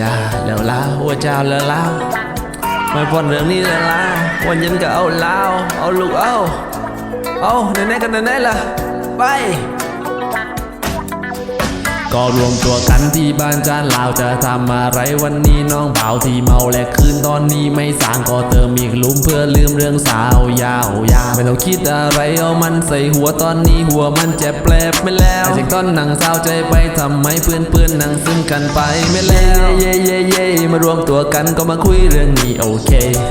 ยาแล้วลาวัวเจ้าแล้วลาไม่พ้นเรื่องนี้แล้วลาวันยันก็เอาลาวเอาลูกเอาเอาไหนๆกันไหนๆล่ะไป ก็รวมตัวกันที่บ้านจานลาวจะทำอะไรวันนี้น้องบ่าวที่เมาและคืนตอนนี้ไม่สางก็เติมอีกหลุมเพื่อลืมเรื่องสาวยาวยาไม่ต้องคิดอะไรเอามันใส่หัวตอนนี้หัวมันเจ็บแปลบไม่แล้วจากตอนหนังเศร้าใจไปทำไมเพื่อนเพื่อนๆนั่งซึ้งกันไปไม่แล้วเย่เย่เย่มารวมตัวกันก็มาคุยเรื่องนี้โอเค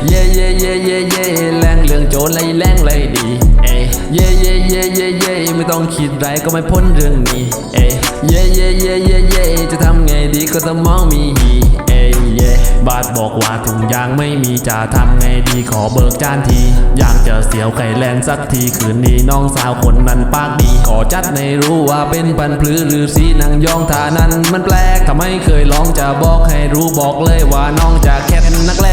เย่เย่เย่เย่เย่แรงเรื่องโจรไรแรงไรดีเอ้ยเย่เย่เย่เย่เย่ไม่ต้องคิดไรก็ไม่พ้นเรื่องนี้เอ้ย เย่เย่เย่เย่เย่จะทำไงดีก็ต้องมองมีฮีเอ้ยเย่บาทบอกว่าถุงยางไม่มีจะทำไงดีขอเบิกจานทีอยากจะเสียวไข่แลนสักทีคืนนี้น้องสาวคนนั้นปากดีขอจัดในรู้ว่าเป็นปันพลือหรือสีนางยองท่านั้นมันแปลกทำไมเคยลองจะบอกให้รู้บอกเลยว่าน้องจะแค่นักแล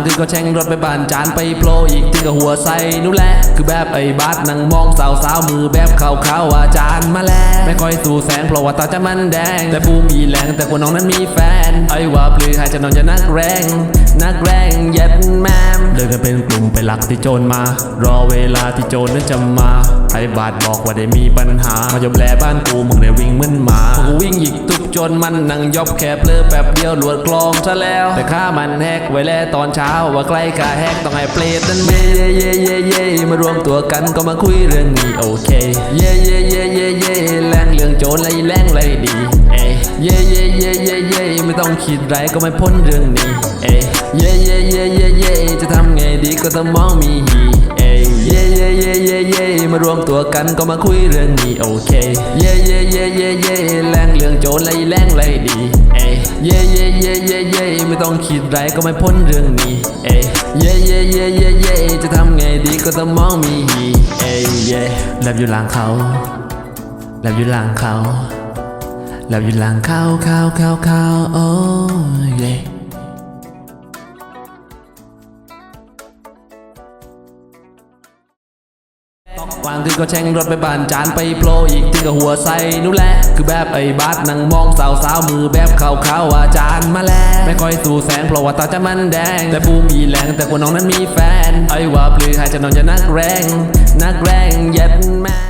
ตอกวางคือก็แช่งรถไปบ้านจานไปโผล่อีกถึงกับหัวใส่นู่นแหละ คือแบบไอ้บาสนั่งมองสาวสาวมือแบบขาวขาวอาจารย์มาแล้ว ไม่ค่อยสู่แสงเพราะว่าตาจะมันแดง แต่ปูมีแรงแต่คนน้องนั้นมีแฟน ไอ้ว่าปลือหายจะนอนจะนักแรง นักแรง ดินกันเป็นกลุ่มไปหลักที่โจรมา รอเวลาที่โจรนั้นจะมาไอ้บาสบอกว่าได้มีปัญหา มายบแลบ้านกูมึงได้วิ่งเหมือนหมาพวกกูวิ่งหยิกตุบจนมันนั่งยอบแคบเพลอแป๊บเดียวหลวดกลองซะแล้ว แต่ข้ามันแฮกไว้แล้วตอนเช้าว่าใกล้กาแฮกต้องให้เปรตนั้นเย่เย่เย่เย่เย่มารวมตัวกันก็มาคุยเรื่องนี้โอเค เย่เย่เย่เย่เย่แรงเรื่องโจรไรแรงไรดี เอ้เย่เย่เย่เย่เย่ไม่ต้องคิดไรก็ไม่พ้นเรื่องนี้ เอ้เย่เย่เย่เย่เย่ ก็ต้องมองมีฮีเอ้ยเย่เย่เย่เย่เย่มารวมตัวกันก็มาคุยเรื่องนี้โอเคเย่เย่เย่เย่เย่แรงเรื่องโจรไรแรงไรดีเอ้ยเย่เย่เย่เย่เย่ไม่ต้องคิดไรก็ไม่พ้นเรื่องนี้เอ้ยเย่เย่เย่เย่เย่จะทำไงดีก็ต้องมองมีฮีเอ้ยเย่แลบอยู่หลังเขาแลบอยู่หลังเขาแลบอยู่หลังเขาเขาเขาเขาโอ้เย่ วางคือก็แช่งรถไปบ้านจานไปโผล่อีกถึงกับหัวใส่นู่นแหละ คือแบบไอ้บาสนั่งมองสาวสาวๆมือแบบขาวขาวๆอาจารย์มาแล้ว ไม่ค่อยสู่แสงเพราะว่าตาจะมันแดง แต่ปูมีแรงแต่กว่าน้องนั้นมีแฟน ไอ้ว่าปลือหายจะนอนจะนักแรง นักแรงเย็ดแม่